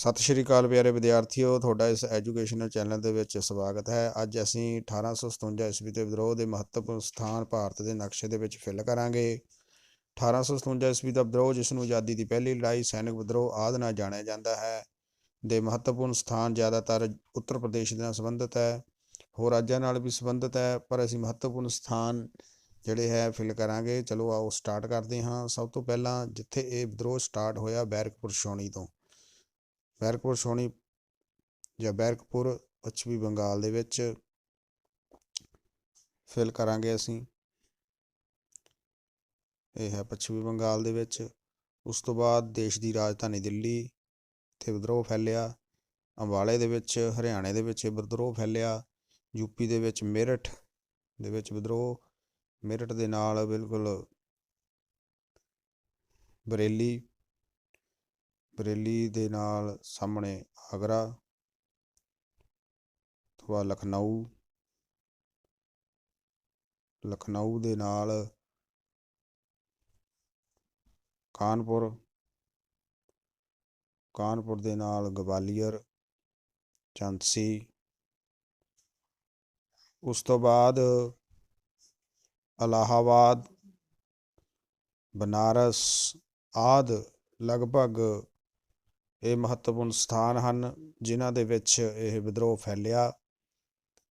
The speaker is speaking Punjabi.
ਸਤਿ ਸ਼੍ਰੀ ਅਕਾਲ ਪਿਆਰੇ ਵਿਦਿਆਰਥੀਓ, ਤੁਹਾਡਾ ਇਸ ਐਜੂਕੇਸ਼ਨਲ ਚੈਨਲ ਦੇ ਵਿੱਚ ਸਵਾਗਤ ਹੈ। ਅੱਜ ਅਸੀਂ 1857 ਈਸਵੀ ਦੇ ਵਿਦਰੋਹ ਦੇ ਮਹੱਤਵਪੂਰਨ ਸਥਾਨ ਭਾਰਤ ਦੇ ਨਕਸ਼ੇ ਦੇ ਵਿੱਚ ਫਿਲ ਕਰਾਂਗੇ। 1857 ਈਸਵੀ ਦਾ ਵਿਦਰੋਹ, ਜਿਸ ਨੂੰ ਆਜ਼ਾਦੀ ਦੀ ਪਹਿਲੀ ਲੜਾਈ, ਸੈਨਿਕ ਵਿਦਰੋਹ ਆਦਿ ਨਾਲ ਜਾਣਿਆ ਜਾਂਦਾ ਹੈ, ਦੇ ਮਹੱਤਵਪੂਰਨ ਸਥਾਨ ਜ਼ਿਆਦਾਤਰ ਉੱਤਰ ਪ੍ਰਦੇਸ਼ ਦੇ ਨਾਲ ਸੰਬੰਧਿਤ ਹੈ, ਹੋਰ ਰਾਜਾਂ ਨਾਲ ਵੀ ਸੰਬੰਧਿਤ ਹੈ, ਪਰ ਅਸੀਂ ਮਹੱਤਵਪੂਰਨ ਸਥਾਨ ਜਿਹੜੇ ਹੈ ਫਿਲ ਕਰਾਂਗੇ। ਚਲੋ ਆਓ ਸਟਾਰਟ ਕਰਦੇ ਹਾਂ। ਸਭ ਤੋਂ ਪਹਿਲਾਂ ਜਿੱਥੇ ਇਹ ਵਿਦਰੋਹ ਸਟਾਰਟ ਹੋਇਆ ਬੈਰਕਪੁਰ ਛਾਉਣੀ ਤੋਂ। ਬੈਰਕਪੁਰ ਛਾਉਣੀ ਜਾਂ ਬੈਰਕਪੁਰ ਪੱਛਮੀ ਬੰਗਾਲ ਦੇ ਵਿੱਚ ਫਿਲ ਕਰਾਂਗੇ ਅਸੀਂ। ਇਹ ਹੈ ਪੱਛਮੀ ਬੰਗਾਲ ਦੇ ਵਿੱਚ। ਉਸ ਤੋਂ ਬਾਅਦ ਦੇਸ਼ ਦੀ ਰਾਜਧਾਨੀ ਦਿੱਲੀ, ਇੱਥੇ ਵਿਦਰੋਹ ਫੈਲਿਆ। ਅੰਬਾਲੇ ਦੇ ਵਿੱਚ, ਹਰਿਆਣੇ ਦੇ ਵਿੱਚ ਵਿਦਰੋਹ ਫੈਲਿਆ। ਯੂਪੀ ਦੇ ਵਿੱਚ ਮੇਰਠ ਦੇ ਵਿੱਚ ਵਿਦਰੋਹ। ਮੇਰਠ ਦੇ ਨਾਲ ਬਿਲਕੁਲ ਬਰੇਲੀ ਬਰੇਲੀ ਦੇ ਨਾਲ ਸਾਹਮਣੇ ਆਗਰਾ, ਤੋਂ ਲਖਨਊ। ਲਖਨਊ ਦੇ ਨਾਲ ਕਾਨਪੁਰ। ਕਾਨਪੁਰ ਦੇ ਨਾਲ ਗਵਾਲੀਅਰ, ਝਾਂਸੀ। ਉਸ ਤੋਂ ਬਾਅਦ ਅਲਾਹਾਬਾਦ, ਬਨਾਰਸ ਆਦ ਲਗਭਗ ਇਹ ਮਹੱਤਵਪੂਰਨ ਸਥਾਨ ਹਨ ਜਿਨ੍ਹਾਂ ਦੇ ਵਿੱਚ ਇਹ ਵਿਦਰੋਹ ਫੈਲਿਆ।